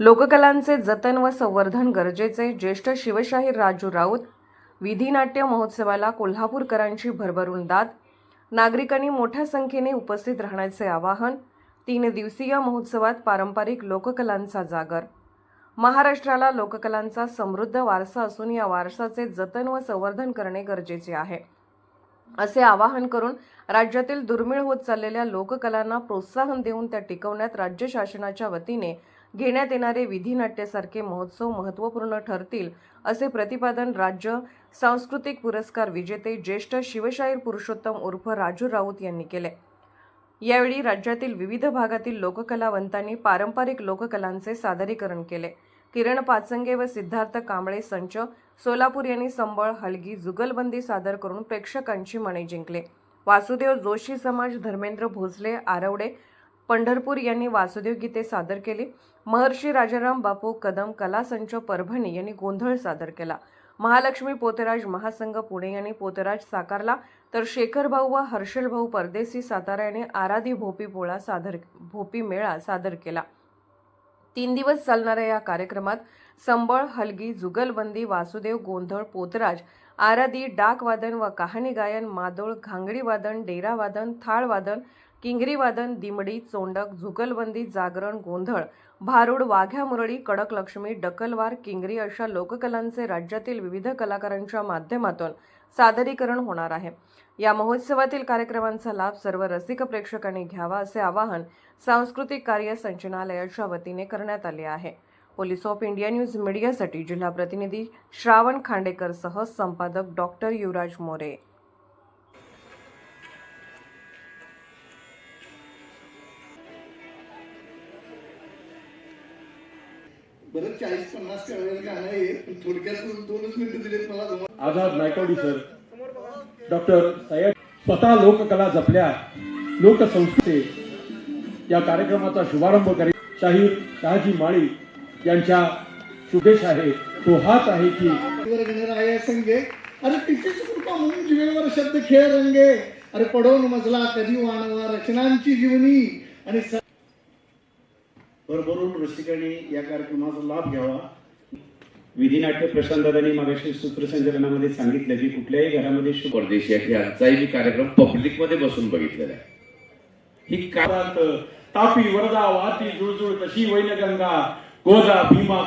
लोककलांचे जतन व संवर्धन गरजेचे ज्येष्ठ शिवशाहीर राजू राऊत विधिनाट्य महोत्सवाला कोल्हापूरकरांची भरभरून दाद नागरिकांनी मोठ्या संख्येने उपस्थित राहण्याचे आवाहन तीन दिवसीय महोत्सवात पारंपरिक लोककलांचा जागर. महाराष्ट्राला लोककलांचा समृद्ध वारसा असून या वारसाचे जतन व संवर्धन करणे गरजेचे आहे. असे आवाहन करून राज्यातील दुर्मिळ होत चाललेल्या लोककलांना प्रोत्साहन देऊन त्या टिकवण्यात राज्य शासनाच्या वतीने घेण्यात येणारे विधिनाट्यासारखे महोत्सव महत्त्वपूर्ण ठरतील असे प्रतिपादन राज्य सांस्कृतिक पुरस्कार विजेते ज्येष्ठ शिवशाहीर पुरुषोत्तम उर्फ राजू राऊत यांनी केले. यावेळी राज्यातील विविध भागातील लोककलावंतांनी पारंपरिक लोककलांचे सादरीकरण केले. किरण पाचंगे व सिद्धार्थ कांबळे संच सोलापूर यांनी संबळ हलगी जुगलबंदी सादर करून प्रेक्षकांची मने जिंकले. वासुदेव जोशी समाज धर्मेंद्र भोसले आरवडे पंढरपूर यांनी वासुदेव गीते सादर केली. महर्षी राजाराम बापू कदम कलासंच परभणी यांनी गोंधळ सादर केला. महालक्ष्मी पोतराज महासंघ पुणे यांनी पोतराज साकारला. तर शेखर भाऊ व हर्षल भाऊ परदेसी सातारा यांनी आराधी भोपी पोळा सादर भोपी मेळा सादर केला. तीन दिवस चालणाऱ्या या कार्यक्रमात संबळ हलगी जुगलबंदी वासुदेव गोंधळ पोतराज आराधी डाकवादन व कहाणी गायन मादोळ घांगडी वादन डेरा किंगरीवादन दिमडी चोंडक झुकलबंदी जागरण गोंधळ भारूड वाघ्या मुरळी कडक लक्ष्मी डकलवार किंगरी अशा लोककलांचे राज्यातील विविध कलाकारांच्या माध्यमातून सादरीकरण होणार आहे. या महोत्सवातील कार्यक्रमांचा लाभ सर्व रसिक प्रेक्षकांनी घ्यावा असे आवाहन सांस्कृतिक कार्य संचनालयाच्या वतीने करण्यात आले आहे. पोलीस ऑफ इंडिया न्यूज मीडियासाठी जिल्हा प्रतिनिधी श्रावण खांडेकर सह संपादक डॉक्टर युवराज मोरे. बरं चाळीस पन्नास वेळेला गाणं आहे पण थोडक्यात दोनच मिनिटं दिलेत मला आझाद नायकवडी सर. डॉक्टर सय्यद स्वतः लोककला जपल्या लोकसंस्कृती. या कार्यक्रमाचा शुभारंभ करीत शाहीर शहाजी माळी यांच्या शुभेश आहे. तो हाच आहे की संगे अरे तिचीच कृपा म्हणून जीवेवर शब्द खेळ रंगे. अरे पडवून मजला कधी वाणवा रचनांची जीवनी. आणि भरभरून रसिकांनी या कार्यक्रमाचा लाभ घ्यावा. विधिनाट्य प्रशांतदानी मागाशी सूत्रसंचलनामध्ये सांगितलं की कुठल्याही घरामध्ये शुभ परदेशी आहे आजचाही मी कार्यक्रम पब्लिकमध्ये बसून बघितलेला आहे. ही काळात तापी वरदा वाती जुळजुळ तशी वैनगंगा गोदा भीमा